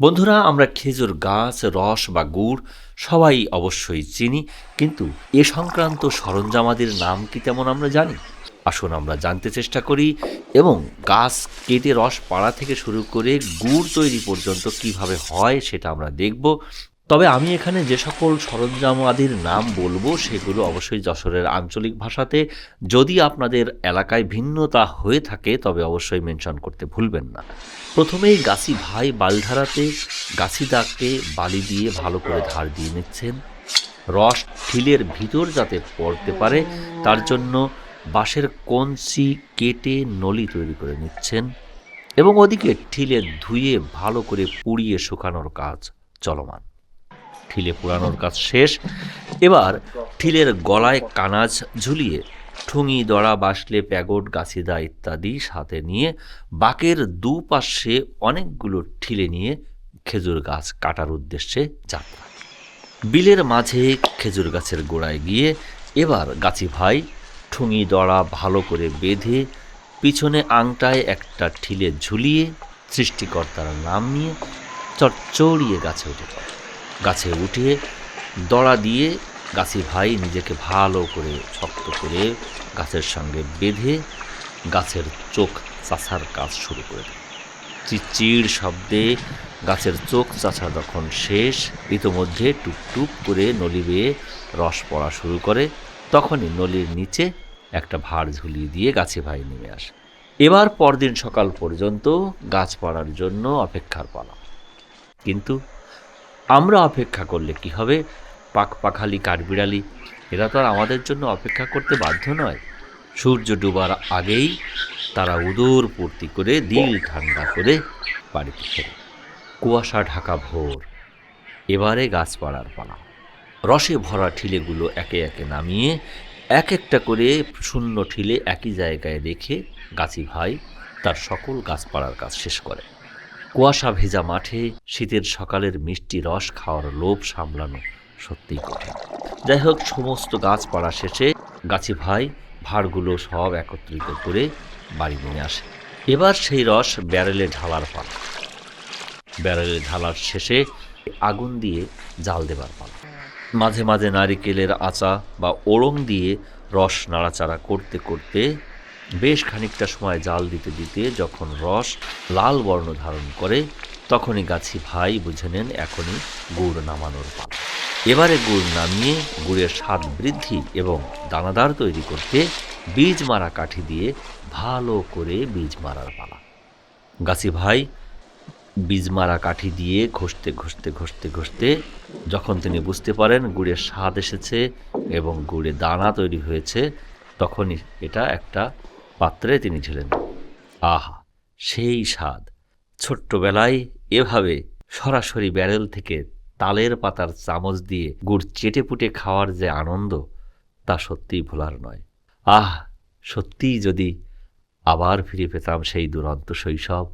বন্ধুরা, আমরা খেজুর গাছ, রস বা গুড় সবাই অবশ্যই চিনি, কিন্তু এ সংক্রান্ত সরঞ্জামাদের নাম কি তেমন আমরা জানি? আসুন আমরা জানতে চেষ্টা করি, এবং গাছ কেটে রস পাড়া থেকে শুরু করে গুড় তৈরি পর্যন্ত কীভাবে হয় সেটা আমরা দেখব। তবে আমি এখানে যে সকল সরঞ্জামাদির নাম বলব, সেগুলো অবশ্যই যশোরের আঞ্চলিক ভাষাতে। যদি আপনাদের এলাকায় ভিন্নতা হয়ে থাকে, তবে অবশ্যই মেনশন করতে ভুলবেন না। প্রথমেই গাছি ভাই বালধারাতে গাছি দাগকে বালি দিয়ে ভালো করে ধার দিয়ে নিচ্ছেন। রস ঠিলের ভিতর যাতে পড়তে পারে, তার জন্য বাঁশের কঞ্চি কেটে নলি তৈরি করে নিচ্ছেন এবং ওদিকে ঠিলে ধুয়ে ভালো করে পুড়িয়ে শুকানোর কাজ চলমান। ঠিলে পুরানোর কাজ শেষ। এবার ঠিলের গলায় কানাজ ঝুলিয়ে ঠুঙি দড়া, বাসলে প্যাগট গাছিদা ইত্যাদি সাথে নিয়ে বাকের দুপাশে অনেকগুলো ঠিলে নিয়ে খেজুর গাছ কাটার উদ্দেশ্যে যাত্রা। বিলের মাঝে খেজুর গাছের গোড়ায় গিয়ে এবার গাছি ভাই ঠুঙি দড়া ভালো করে বেঁধে পিছনে আংটায় একটা ঠিলে ঝুলিয়ে সৃষ্টিকর্তার নাম নিয়ে চড়চড়িয়ে গাছে উঠে পড়ে। গাছে উঠে দড়া দিয়ে গাছি ভাই নিজেকে ভালো করে শক্ত করে গাছের সঙ্গে বেঁধে গাছের চোখ চাষার কাজ শুরু করে দেয়। চিচিড় শব্দে গাছের চোখ চাষা যখন শেষ, ইতোমধ্যে টুকটুক করে নলি বেয়ে রস পড়া শুরু করে। তখনই নলির নিচে একটা ভাড় ঝুলিয়ে দিয়ে গাছে ভাই নেমে আসে। এবার পরদিন সকাল পর্যন্ত গাছ পড়ার জন্য অপেক্ষার পালা। কিন্তু আমরা অপেক্ষা করলে কি হবে? পাক পাখালি, কাঠবিড়ালি, এরা তো আর আমাদের জন্য অপেক্ষা করতে বাধ্য নয়। সূর্য ডুবার আগেই তারা উদর পূর্তি করে দিল ঠান্ডা করে বাড়িতে ফেরে। কুয়াশা ঢাকা ভোর। এবারে গাছপাড়ার পালা। রসে ভরা ঠিলেগুলো একে একে নামিয়ে এক একটা করে শূন্য ঠিলে একই জায়গায় রেখে গাছি ভাই তার সকল গাছপাড়ার কাজ শেষ করে। কুয়াশা ভেজা মাঠে শীতের সকালের মিষ্টি রস খাওয়ার লোভ সামলানো সত্যিই কঠিন। যাই হোক, সমস্ত গাছ পাড়া শেষে গাছি ভাই ভাড়গুলো সব একত্রিত করে বাড়ি নিয়ে আসে। এবার সেই রস ব্যারেলে ঢালার পালা। ব্যারেলে ঢালার শেষে আগুন দিয়ে জাল দেবার পালা। মাঝে মাঝে নারিকেলের আচা বা ওড়ং দিয়ে রস নাড়াচাড়া করতে করতে বেশ খানিকটা সময় জাল দিতে দিতে যখন রস লাল বর্ণ ধারণ করে, তখনই গাছি ভাই বুঝে নেন এখনই গুড় নামানোর পালা। এবারে গুড় নামিয়ে গুড়ের স্বাদ বৃদ্ধি এবং দানাদার তৈরি করতে বীজ মারা কাঠি দিয়ে ভালো করে বীজ মারার পালা। গাছি ভাই বীজ মারা কাঠি দিয়ে ঘষতে ঘষতে ঘষতে ঘষতে যখন তিনি বুঝতে পারেন গুড়ের স্বাদ এসেছে এবং গুড়ে দানা তৈরি হয়েছে, তখনই এটা একটা পাত্রে তিনি ছিলেন। আহা, সেই স্বাদ। ছোট্টবেলায় এভাবে সরাসরি ব্যারেল থেকে তালের পাতার চামচ দিয়ে গুড় চেটে পুটে খাওয়ার যে আনন্দ, তা সত্যিই ভোলার নয়। আহ, সত্যিই যদি আবার ফিরে পেতাম সেই দুরন্ত শৈশব।